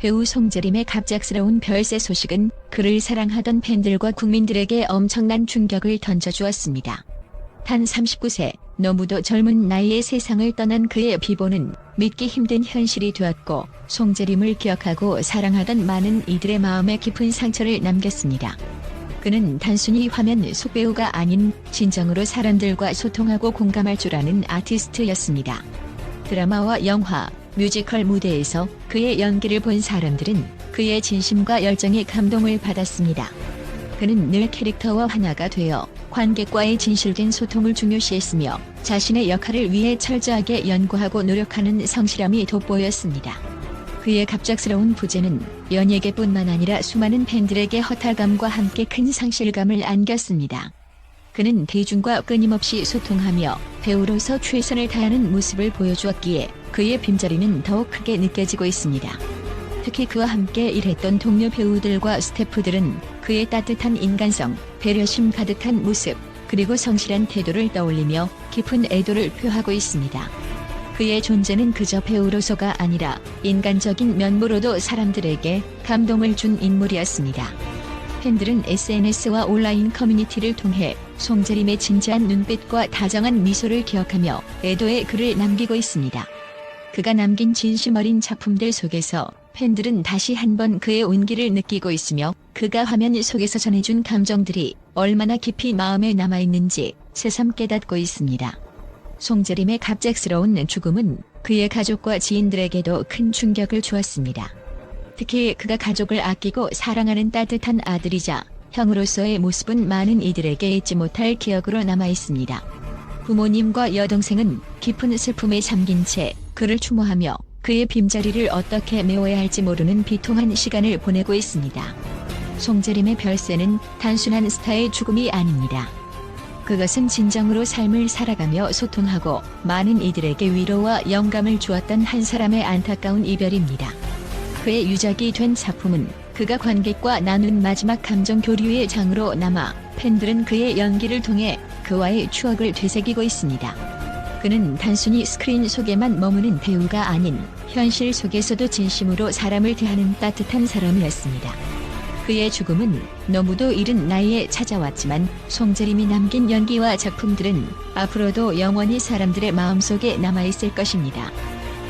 배우 송재림의 갑작스러운 별세 소식은 그를 사랑하던 팬들과 국민들에게 엄청난 충격을 던져주었습니다. 단 39세, 너무도 젊은 나이에 세상을 떠난 그의 비보는 믿기 힘든 현실이 되었고 송재림을 기억하고 사랑하던 많은 이들의 마음에 깊은 상처를 남겼습니다. 그는 단순히 화면 속 배우가 아닌 진정으로 사람들과 소통하고 공감할 줄 아는 아티스트였습니다. 드라마와 영화, 뮤지컬 무대에서 그의 연기를 본 사람들은 그의 진심과 열정에 감동을 받았습니다. 그는 늘 캐릭터와 하나가 되어 관객과의 진실된 소통을 중요시했으며 자신의 역할을 위해 철저하게 연구하고 노력하는 성실함이 돋보였습니다. 그의 갑작스러운 부재는 연예계뿐만 아니라 수많은 팬들에게 허탈감과 함께 큰 상실감을 안겼습니다. 그는 대중과 끊임없이 소통하며 배우로서 최선을 다하는 모습을 보여주었기에 그의 빈자리는 더욱 크게 느껴지고 있습니다. 특히 그와 함께 일했던 동료 배우들과 스태프들은 그의 따뜻한 인간성, 배려심 가득한 모습, 그리고 성실한 태도를 떠올리며 깊은 애도를 표하고 있습니다. 그의 존재는 그저 배우로서가 아니라 인간적인 면모로도 사람들에게 감동을 준 인물이었습니다. 팬들은 SNS와 온라인 커뮤니티를 통해 송재림의 진지한 눈빛과 다정한 미소를 기억하며 애도의 글을 남기고 있습니다. 그가 남긴 진심 어린 작품들 속에서 팬들은 다시 한번 그의 온기를 느끼고 있으며 그가 화면 속에서 전해준 감정들이 얼마나 깊이 마음에 남아있는지 새삼 깨닫고 있습니다. 송재림의 갑작스러운 죽음은 그의 가족과 지인들에게도 큰 충격을 주었습니다. 특히 그가 가족을 아끼고 사랑하는 따뜻한 아들이자 형으로서의 모습은 많은 이들에게 잊지 못할 기억으로 남아 있습니다. 부모님과 여동생은 깊은 슬픔에 잠긴 채 그를 추모하며 그의 빈자리를 어떻게 메워야 할지 모르는 비통한 시간을 보내고 있습니다. 송재림의 별세는 단순한 스타의 죽음이 아닙니다. 그것은 진정으로 삶을 살아가며 소통하고 많은 이들에게 위로와 영감을 주었던 한 사람의 안타까운 이별입니다. 그의 유작이 된 작품은 그가 관객과 나눈 마지막 감정 교류의 장으로 남아 팬들은 그의 연기를 통해 그와의 추억을 되새기고 있습니다. 그는 단순히 스크린 속에만 머무는 배우가 아닌 현실 속에서도 진심으로 사람을 대하는 따뜻한 사람이었습니다. 그의 죽음은 너무도 이른 나이에 찾아왔지만 송재림이 남긴 연기와 작품들은 앞으로도 영원히 사람들의 마음속에 남아있을 것입니다.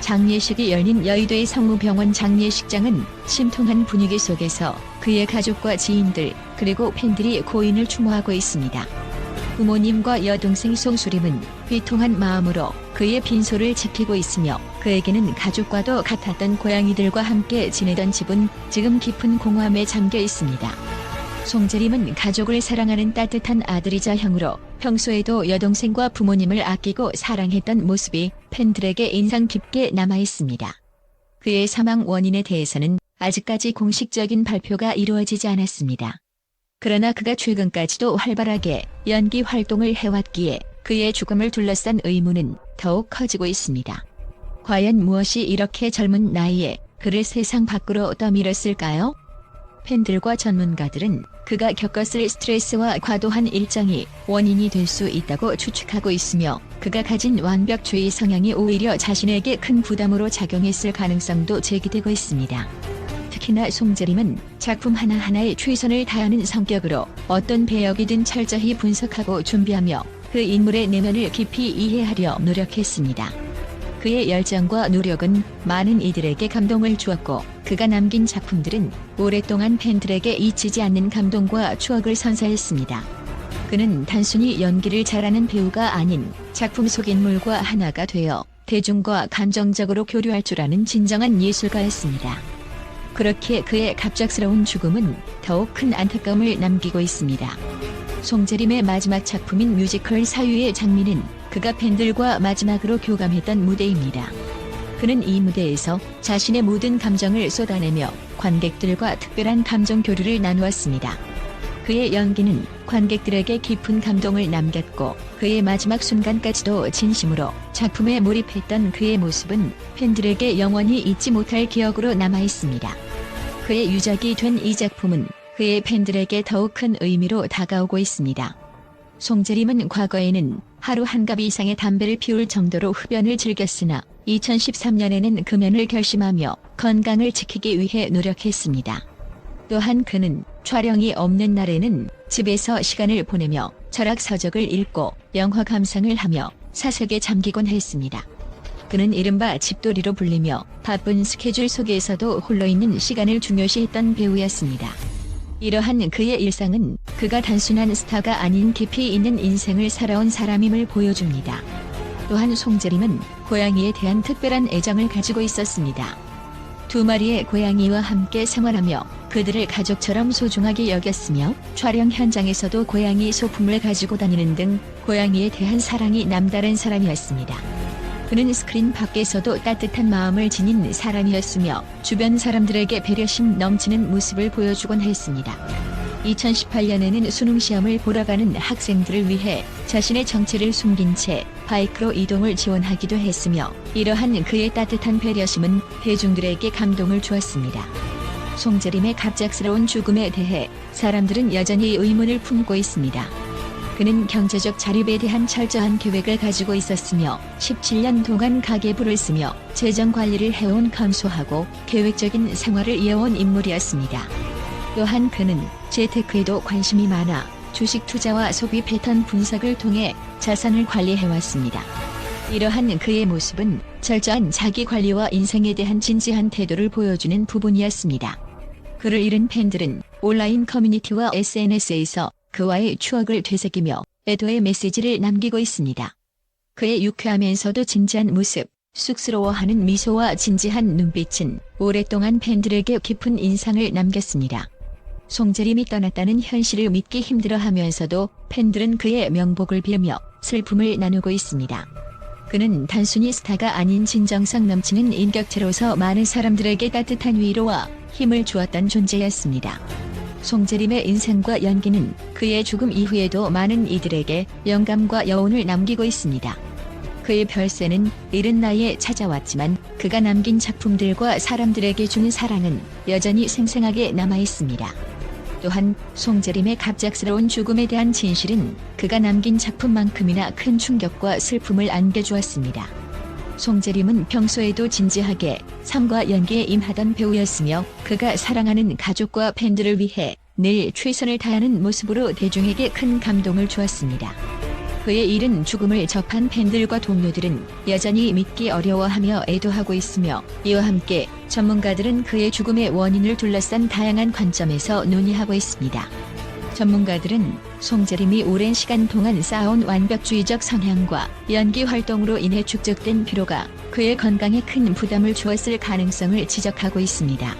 장례식이 열린 여의도의 성무병원 장례식장은 심통한 분위기 속에서 그의 가족과 지인들 그리고 팬들이 고인을 추모하고 있습니다. 부모님과 여동생 송수림은 비통한 마음으로 그의 빈소를 지키고 있으며 그에게는 가족과도 같았던 고양이들과 함께 지내던 집은 지금 깊은 공허함에 잠겨 있습니다. 송재림은 가족을 사랑하는 따뜻한 아들이자 형으로 평소에도 여동생과 부모님을 아끼고 사랑했던 모습이 팬들에게 인상 깊게 남아 있습니다. 그의 사망 원인에 대해서는 아직까지 공식적인 발표가 이루어지지 않았습니다. 그러나 그가 최근까지도 활발하게 연기 활동을 해왔기에 그의 죽음을 둘러싼 의문은 더욱 커지고 있습니다. 과연 무엇이 이렇게 젊은 나이에 그를 세상 밖으로 떠밀었을까요? 팬들과 전문가들은 그가 겪었을 스트레스와 과도한 일정이 원인이 될 수 있다고 추측하고 있으며 그가 가진 완벽주의 성향이 오히려 자신에게 큰 부담으로 작용했을 가능성도 제기되고 있습니다. 특히나 송재림은 작품 하나하나에 최선을 다하는 성격으로 어떤 배역이든 철저히 분석하고 준비하며 그 인물의 내면을 깊이 이해하려 노력했습니다. 그의 열정과 노력은 많은 이들에게 감동을 주었고 그가 남긴 작품들은 오랫동안 팬들에게 잊히지 않는 감동과 추억을 선사했습니다. 그는 단순히 연기를 잘하는 배우가 아닌 작품 속 인물과 하나가 되어 대중과 감정적으로 교류할 줄 아는 진정한 예술가였습니다. 그렇게 그의 갑작스러운 죽음은 더욱 큰 안타까움을 남기고 있습니다. 송재림의 마지막 작품인 뮤지컬 사유의 장미는 그가 팬들과 마지막으로 교감했던 무대입니다. 그는 이 무대에서 자신의 모든 감정을 쏟아내며 관객들과 특별한 감정 교류를 나누었습니다. 그의 연기는 관객들에게 깊은 감동을 남겼고 그의 마지막 순간까지도 진심으로 작품에 몰입했던 그의 모습은 팬들에게 영원히 잊지 못할 기억으로 남아 있습니다. 그의 유작이 된 이 작품은 그의 팬들에게 더욱 큰 의미로 다가오고 있습니다. 송재림은 과거에는 하루 한 갑 이상의 담배를 피울 정도로 흡연을 즐겼으나 2013년에는 금연을 결심하며 건강을 지키기 위해 노력했습니다. 또한 그는 촬영이 없는 날에는 집에서 시간을 보내며 철학 서적을 읽고 영화 감상을 하며 사색에 잠기곤 했습니다. 그는 이른바 집돌이로 불리며 바쁜 스케줄 속에서도 홀로 있는 시간을 중요시했던 배우였습니다. 이러한 그의 일상은 그가 단순한 스타가 아닌 깊이 있는 인생을 살아온 사람임을 보여줍니다. 또한 송재림은 고양이에 대한 특별한 애정을 가지고 있었습니다. 두 마리의 고양이와 함께 생활하며 그들을 가족처럼 소중하게 여겼으며 촬영 현장에서도 고양이 소품을 가지고 다니는 등 고양이에 대한 사랑이 남다른 사람이었습니다. 그는 스크린 밖에서도 따뜻한 마음을 지닌 사람이었으며 주변 사람들에게 배려심 넘치는 모습을 보여주곤 했습니다. 2018년에는 수능 시험을 보러 가는 학생들을 위해 자신의 정체를 숨긴 채 바이크로 이동을 지원하기도 했으며 이러한 그의 따뜻한 배려심은 대중들에게 감동을 주었습니다. 송재림의 갑작스러운 죽음에 대해 사람들은 여전히 의문을 품고 있습니다. 그는 경제적 자립에 대한 철저한 계획을 가지고 있었으며 17년 동안 가계부를 쓰며 재정 관리를 해온 감소하고 계획적인 생활을 이어온 인물이었습니다. 또한 그는 재테크에도 관심이 많아 주식 투자와 소비 패턴 분석을 통해 자산을 관리해왔습니다. 이러한 그의 모습은 철저한 자기 관리와 인생에 대한 진지한 태도를 보여주는 부분이었습니다. 그를 잃은 팬들은 온라인 커뮤니티와 SNS에서 그와의 추억을 되새기며 애도의 메시지를 남기고 있습니다. 그의 유쾌하면서도 진지한 모습, 쑥스러워하는 미소와 진지한 눈빛은 오랫동안 팬들에게 깊은 인상을 남겼습니다. 송재림이 떠났다는 현실을 믿기 힘들어 하면서도 팬들은 그의 명복을 빌며 슬픔을 나누고 있습니다. 그는 단순히 스타가 아닌 진정성 넘치는 인격체로서 많은 사람들에게 따뜻한 위로와 힘을 주었던 존재였습니다. 송재림의 인생과 연기는 그의 죽음 이후에도 많은 이들에게 영감과 여운을 남기고 있습니다. 그의 별세는 이른 나이에 찾아왔지만 그가 남긴 작품들과 사람들에게 주는 사랑은 여전히 생생하게 남아 있습니다. 또한 송재림의 갑작스러운 죽음에 대한 진실은 그가 남긴 작품만큼이나 큰 충격과 슬픔을 안겨주었습니다. 송재림은 평소에도 진지하게 삶과 연기에 임하던 배우였으며 그가 사랑하는 가족과 팬들을 위해 늘 최선을 다하는 모습으로 대중에게 큰 감동을 주었습니다. 그의 이른 죽음을 접한 팬들과 동료들은 여전히 믿기 어려워하며 애도하고 있으며 이와 함께 전문가들은 그의 죽음의 원인을 둘러싼 다양한 관점에서 논의하고 있습니다. 전문가들은 송재림이 오랜 시간 동안 쌓아온 완벽주의적 성향과 연기 활동으로 인해 축적된 피로가 그의 건강에 큰 부담을 주었을 가능성을 지적하고 있습니다.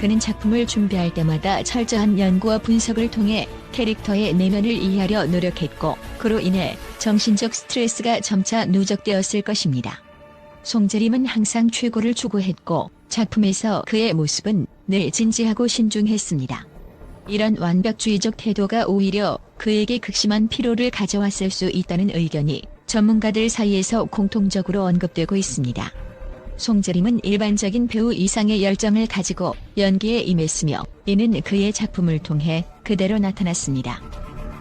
그는 작품을 준비할 때마다 철저한 연구와 분석을 통해 캐릭터의 내면을 이해하려 노력했고 그로 인해 정신적 스트레스가 점차 누적되었을 것입니다. 송재림은 항상 최고를 추구했고 작품에서 그의 모습은 늘 진지하고 신중했습니다. 이런 완벽주의적 태도가 오히려 그에게 극심한 피로를 가져왔을 수 있다는 의견이 전문가들 사이에서 공통적으로 언급되고 있습니다. 송재림은 일반적인 배우 이상의 열정을 가지고 연기에 임했으며 이는 그의 작품을 통해 그대로 나타났습니다.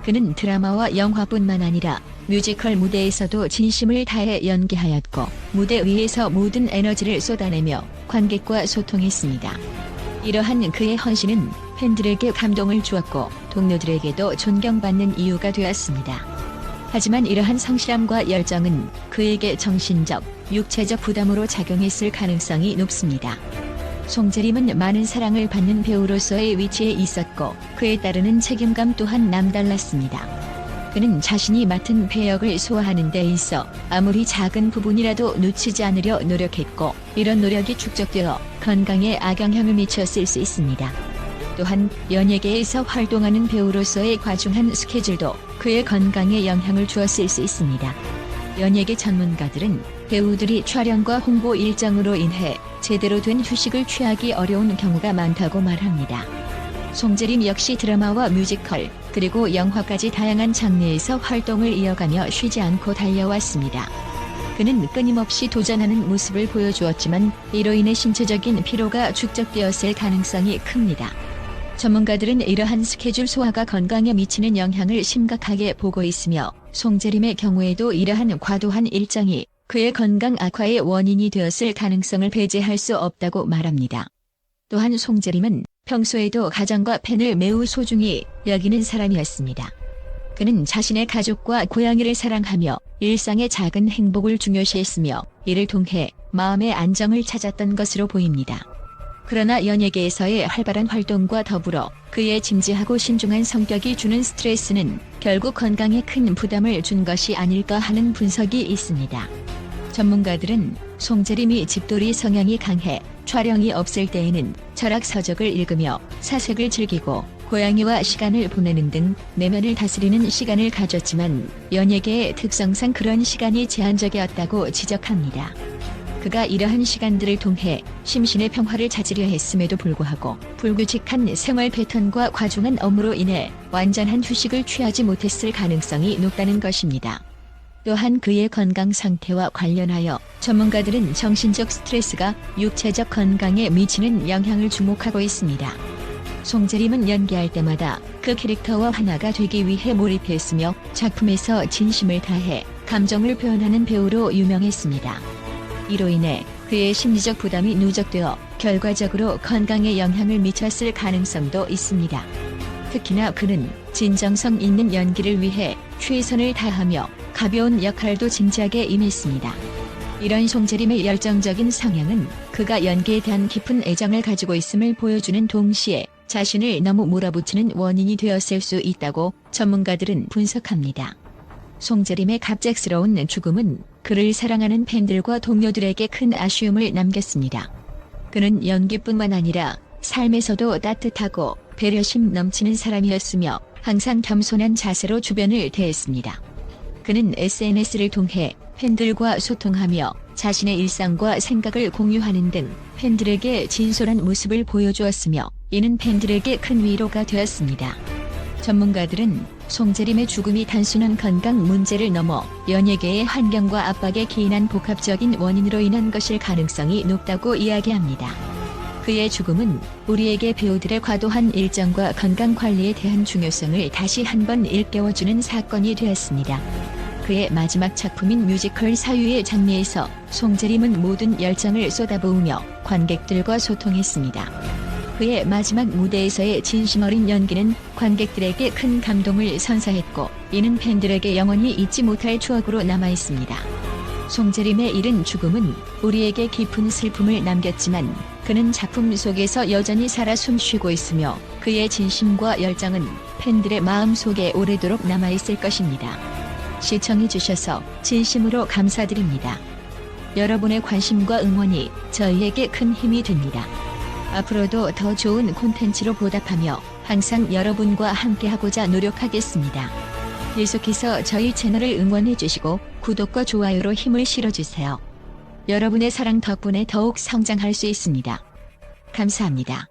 그는 드라마와 영화뿐만 아니라 뮤지컬 무대에서도 진심을 다해 연기하였고 무대 위에서 모든 에너지를 쏟아내며 관객과 소통했습니다. 이러한 그의 헌신은 팬들에게 감동을 주었고 동료들에게도 존경받는 이유가 되었습니다. 하지만 이러한 성실함과 열정은 그에게 정신적, 육체적 부담으로 작용했을 가능성이 높습니다. 송재림은 많은 사랑을 받는 배우로서의 위치에 있었고 그에 따르는 책임감 또한 남달랐습니다. 그는 자신이 맡은 배역을 소화하는 데 있어 아무리 작은 부분이라도 놓치지 않으려 노력했고 이런 노력이 축적되어 건강에 악영향을 미쳤을 수 있습니다. 또한 연예계에서 활동하는 배우로서의 과중한 스케줄도 그의 건강에 영향을 주었을 수 있습니다. 연예계 전문가들은 배우들이 촬영과 홍보 일정으로 인해 제대로 된 휴식을 취하기 어려운 경우가 많다고 말합니다. 송재림 역시 드라마와 뮤지컬, 그리고 영화까지 다양한 장르에서 활동을 이어가며 쉬지 않고 달려왔습니다. 그는 끊임없이 도전하는 모습을 보여주었지만 이로 인해 신체적인 피로가 축적되었을 가능성이 큽니다. 전문가들은 이러한 스케줄 소화가 건강에 미치는 영향을 심각하게 보고 있으며 송재림의 경우에도 이러한 과도한 일정이 그의 건강 악화의 원인이 되었을 가능성을 배제할 수 없다고 말합니다. 또한 송재림은 평소에도 가정과 팬을 매우 소중히 여기는 사람이었습니다. 그는 자신의 가족과 고양이를 사랑하며 일상의 작은 행복을 중요시했으며 이를 통해 마음의 안정을 찾았던 것으로 보입니다. 그러나 연예계에서의 활발한 활동과 더불어 그의 진지하고 신중한 성격이 주는 스트레스는 결국 건강에 큰 부담을 준 것이 아닐까 하는 분석이 있습니다. 전문가들은 송재림이 집돌이 성향이 강해 촬영이 없을 때에는 철학 서적을 읽으며 사색을 즐기고 고양이와 시간을 보내는 등 내면을 다스리는 시간을 가졌지만 연예계의 특성상 그런 시간이 제한적이었다고 지적합니다. 그가 이러한 시간들을 통해 심신의 평화를 찾으려 했음에도 불구하고 불규칙한 생활 패턴과 과중한 업무로 인해 완전한 휴식을 취하지 못했을 가능성이 높다는 것입니다. 또한 그의 건강 상태와 관련하여 전문가들은 정신적 스트레스가 육체적 건강에 미치는 영향을 주목하고 있습니다. 송재림은 연기할 때마다 그 캐릭터와 하나가 되기 위해 몰입했으며 작품에서 진심을 다해 감정을 표현하는 배우로 유명했습니다. 이로 인해 그의 심리적 부담이 누적되어 결과적으로 건강에 영향을 미쳤을 가능성도 있습니다. 특히나 그는 진정성 있는 연기를 위해 최선을 다하며 가벼운 역할도 진지하게 임했습니다. 이런 송재림의 열정적인 성향은 그가 연기에 대한 깊은 애정을 가지고 있음을 보여주는 동시에 자신을 너무 몰아붙이는 원인이 되었을 수 있다고 전문가들은 분석합니다. 송재림의 갑작스러운 죽음은 그를 사랑하는 팬들과 동료들에게 큰 아쉬움을 남겼습니다. 그는 연기뿐만 아니라 삶에서도 따뜻하고 배려심 넘치는 사람이었으며 항상 겸손한 자세로 주변을 대했습니다. 그는 SNS를 통해 팬들과 소통하며 자신의 일상과 생각을 공유하는 등 팬들에게 진솔한 모습을 보여주었으며 이는 팬들에게 큰 위로가 되었습니다. 전문가들은 송재림의 죽음이 단순한 건강 문제를 넘어 연예계의 환경과 압박에 기인한 복합적인 원인으로 인한 것일 가능성이 높다고 이야기합니다. 그의 죽음은 우리에게 배우들의 과도한 일정과 건강 관리에 대한 중요성을 다시 한번 일깨워주는 사건이 되었습니다. 그의 마지막 작품인 뮤지컬 사유의 장미에서 송재림은 모든 열정을 쏟아부으며 관객들과 소통했습니다. 그의 마지막 무대에서의 진심 어린 연기는 관객들에게 큰 감동을 선사했고 이는 팬들에게 영원히 잊지 못할 추억으로 남아 있습니다. 송재림의 이른 죽음은 우리에게 깊은 슬픔을 남겼지만 그는 작품 속에서 여전히 살아 숨쉬고 있으며 그의 진심과 열정은 팬들의 마음 속에 오래도록 남아 있을 것입니다. 시청해주셔서 진심으로 감사드립니다. 여러분의 관심과 응원이 저희에게 큰 힘이 됩니다. 앞으로도 더 좋은 콘텐츠로 보답하며 항상 여러분과 함께하고자 노력하겠습니다. 계속해서 저희 채널을 응원해주시고 구독과 좋아요로 힘을 실어주세요. 여러분의 사랑 덕분에 더욱 성장할 수 있습니다. 감사합니다.